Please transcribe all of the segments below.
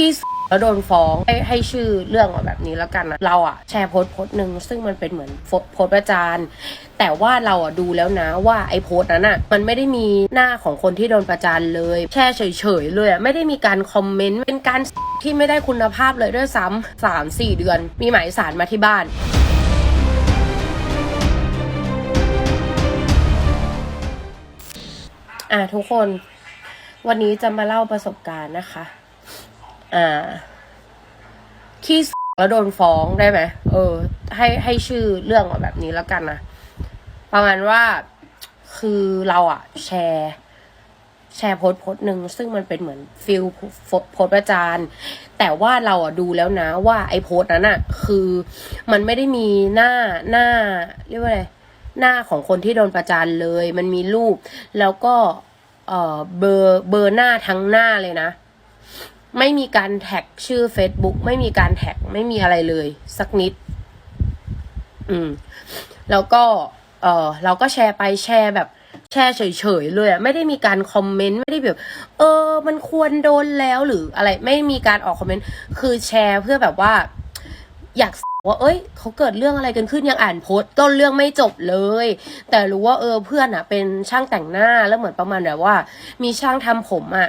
ที่แล้วโดนฟ้องให้ให้ชื่อเรื่องแบบนี้แล้วกันนะเราอะแชร์โพสต์โพสต์หนึ่งซึ่งมันเป็นเหมือนโพสต์ประจานแต่ว่าเราอะดูแล้วนะว่าไอ้โพสต์นั้นอะมันไม่ได้มีหน้าของคนที่โดนประจานเลย แช่เฉยๆเลยอะไม่ได้มีการคอมเมนต์เป็นการที่ไม่ได้คุณภาพเลยด้วยซ้ำสามสี่เดือน มีหมายสารมาที่บ้านอ่าทุกคน วันนี้จะมาเล่าประสบการณ์นะคะ อ่า ที่แล้วโดนฟ้องได้ไหมเออ ให้ให้ชื่อเรื่องแบบนี้แล้วกันนะประมาณว่าคือเราอะแชร์แชร์โพสต์โพสต์หนึ่งซึ่งมันเป็นเหมือนฟิลโพสต์ประจานแต่ว่าเราอะดูแล้วนะว่าไอ้โพสต์นั้นอะคือมันไม่ได้มีหน้าหน้าเรียกว่าอะไรหน้าของคนที่โดนประจานเลย มันมีรูป แล้วก็เออเบอร์เบอร์หน้าทั้งหน้าเลยนะ ไม่มีการแท็กชื่อ Facebook ไม่มีการแท็กไม่มีอะไรเลย สักนิด อืม แล้วก็ เออเราก็แชร์ไปแชร์แบบ แชร์เฉยๆเลยอะไม่ได้มีการคอมเมนต์ไม่ได้แบบ เออ มันควรโดนแล้วหรืออะไร ไม่มีการออกคอมเมนต์คือแชร์เพื่อแบบว่า อยากว่าเอ้ยเขาเกิดเรื่องอะไรกันขึ้นยังอ่านโพสต์ต้นเรื่องไม่จบเลย แต่รู้ว่าเออเพื่อนอะเป็นช่างแต่งหน้าแล้วเหมือนประมาณแบบว่า มีช่างทำผมอะ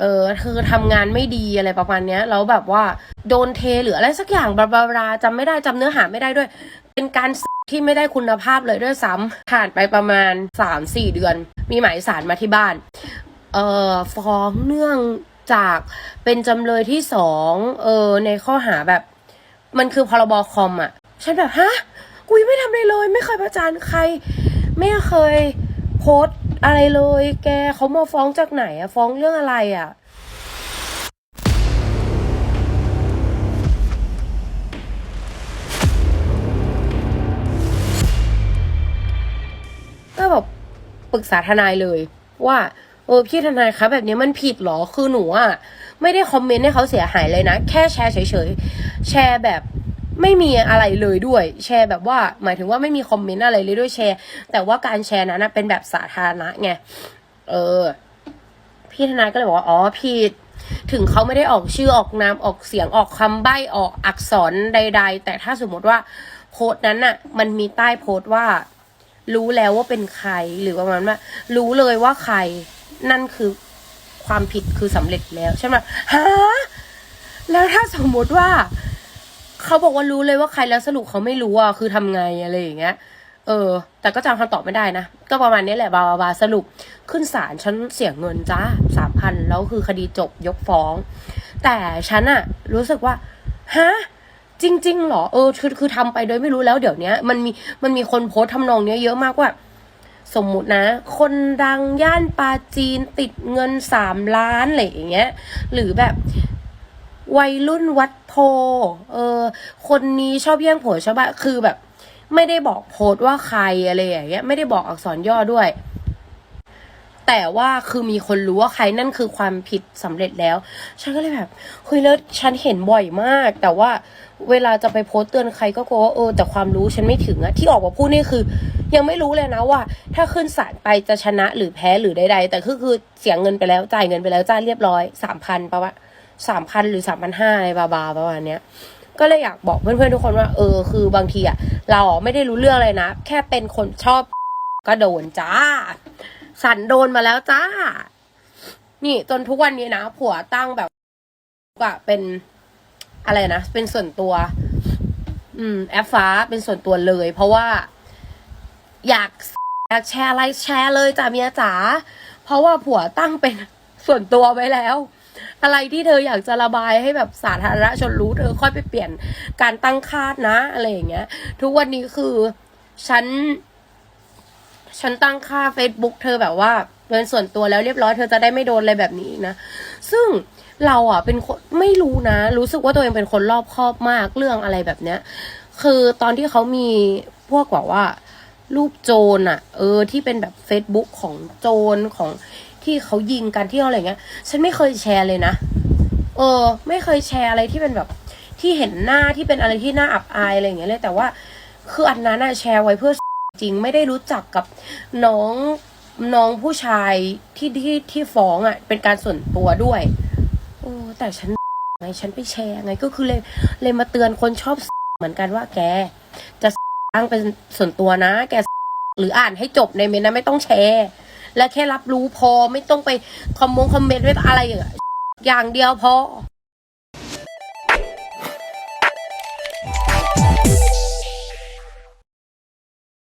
เออคือทำงานไม่ดีอะไรประมาณเนี้ยแล้วแบบว่าโดนเทหรืออะไรสักอย่างบลาบลาบาจำไม่ได้จำเนื้อหาไม่ได้ด้วย เป็นการที่ไม่ได้คุณภาพเลยด้วยซ้ำผ่านไปประมาณสามสี่เดือน มีหมายสารมาที่บ้าน เอ่อฟ้องเนื่องจากเป็นจำเลยที่สองเออในข้อหาแบบ มันคือพรบคอมอะ ฉันแบบ ฮะ กูยังไม่ทำอะไรเลย ไม่เคยประจานใคร ไม่เคยโพสต์ อะไรเลย แกเขามาฟ้องจากไหนอะฟ้องเรื่องอะไรอะก็แบบปรึกษาทนายเลย ว่าเออพี่ทนายคะแบบนี้มันผิดหรอคือหนูอะไม่ได้คอมเมนต์ให้เขาเสียหายเลยนะ แค่แชร์เฉยๆ แชร์แบบ ไม่มีอะไรเลยด้วย แชร์แบบว่าหมายถึงว่าไม่มีคอมเมนต์อะไรเลยด้วยแชร์ แต่ว่าการแชร์นั้นนะเป็นแบบสาธารณะไงเออ พี่ทนายก็เลยบอกว่าอ๋อผิดถึงเขาไม่ได้ออกชื่อออกนามออกเสียงออกคำใบ้ออกอักษรใด ๆ แต่ถ้าสมมติว่าโพสต์นั้นน่ะ มันมีใต้โพสต์ว่า รู้แล้วว่าเป็นใครหรือประมาณว่ารู้เลยว่าใครนั่นคือความผิดคือสำเร็จแล้วใช่ไหมฮะแล้วถ้าสมมติว่า เขาบอกว่ารู้เลยว่าใครแล้วสรุปเขาไม่รู้อะคือทำไงอะไรอย่างเงี้ย เออ แต่ก็จำคำตอบไม่ได้นะ ก็ประมาณนี้แหละบาบาบาสรุปขึ้นศาลฉันเสียเงินจ้าสามพันแล้วคือคดีจบยกฟ้อง แต่ฉันอะรู้สึกว่าฮะจริงๆเหรอเออคือคือทำไปโดยไม่รู้แล้วเดี๋ยวนี้มันมีมันมีคนโพสต์ทำนองเนี้ยเยอะมากว่า สมมุตินะ คนดังย่านปาจีนติดเงินสามล้านอะไรอย่างเงี้ย หรือแบบ วัยรุ่นวัดโพ เออ คนนี้ชอบแย่งผัวชาวบ้านคือแบบ ไม่ได้บอกโพสว่าใครอะไรอย่างเงี้ย ไม่ได้บอกอักษรย่อด้วย แต่ว่าคือมีคนรู้ว่าใครนั่นคือความผิดสำเร็จแล้ว ฉันก็เลยแบบเฮ้ยแล้วฉันเห็นบ่อยมาก แต่ว่าเวลาจะไปโพสเตือนใครก็กลัวว่าเออแต่ความรู้ฉันไม่ถึงอะที่ออกมาพูดนี่คือ ยังไม่รู้เลยนะว่า ถ้าขึ้นศาลไปจะชนะหรือแพ้หรือใดๆแต่คือคือเสียเงินไปแล้วจ่ายเงินไปแล้วจ่าเรียบร้อยสามพันปะมาณ สามพันหรือสามพันห้าอะไรบาบาประมาณเนี้ยก็เลยอยากบอกเพื่อนๆทุกคนว่า เออ คือบางทีอะเราไม่ได้รู้เรื่องเลยนะ แค่เป็นคนชอบ ก็โดนจ้า สันโดนมาแล้วจ้า นี่จนทุกวันนี้นะผัวตั้งแบบว่าเป็นอะไรนะ เป็นส่วนตัว อืม แอปฟ้าเป็นส่วนตัวเลย เพราะว่า อยากอยากแชร์อะไรแชร์เลยจ้าเมียจ๋าเพราะว่าผัวตั้งเป็นส่วนตัวไว้แล้ว อะไรที่เธออยากจะระบายให้แบบสาธารณชนรู้เธอค่อยไปเปลี่ยนการตั้งคาดนะอะไรอย่างเงี้ย ทุกวันนี้คือฉัน ฉันตั้งค่า Facebook เธอแบบว่าเป็นส่วนตัวแล้วเรียบร้อยเธอจะได้ไม่โดนอะไรแบบนี้นะ ซึ่งเราอะเป็นคนไม่รู้นะ รู้สึกว่าตัวเองเป็นคนรอบคอบมากเรื่องอะไรแบบเนี้ย คือตอนที่เขามีพวกแบบว่ารูปโจรอะ เออที่เป็นแบบ Facebook ของโจรของ ที่เขายิงกันที่อะไรเงี้ย ฉันไม่เคยแชร์เลยนะ เออ ไม่เคยแชร์อะไรที่เป็นแบบ ที่เห็นหน้าที่เป็นอะไรที่น่าอับอายอะไรอย่างเงี้ยเลยแต่ว่า คืออันนั้นอะแชร์ไว้เพื่อจริงไม่ได้รู้จักกับน้องน้องผู้ชายที่ที่ที่ฟ้องอะ่ะ เป็นการส่วนตัวด้วย โอ้แต่ฉันไงฉันไปแชร์ไงก็คือเลยเลยมาเตือนคนชอบเหมือนกันว่าแก จะตั้งเป็นส่วนตัวนะ แกหรืออ่านให้จบในเมนนะไม่ต้องแชร์ และแค่รับรู้พอไม่ต้องไปคอมมงคอมเมนต์ไว้อะไรอย่างเดียวพอ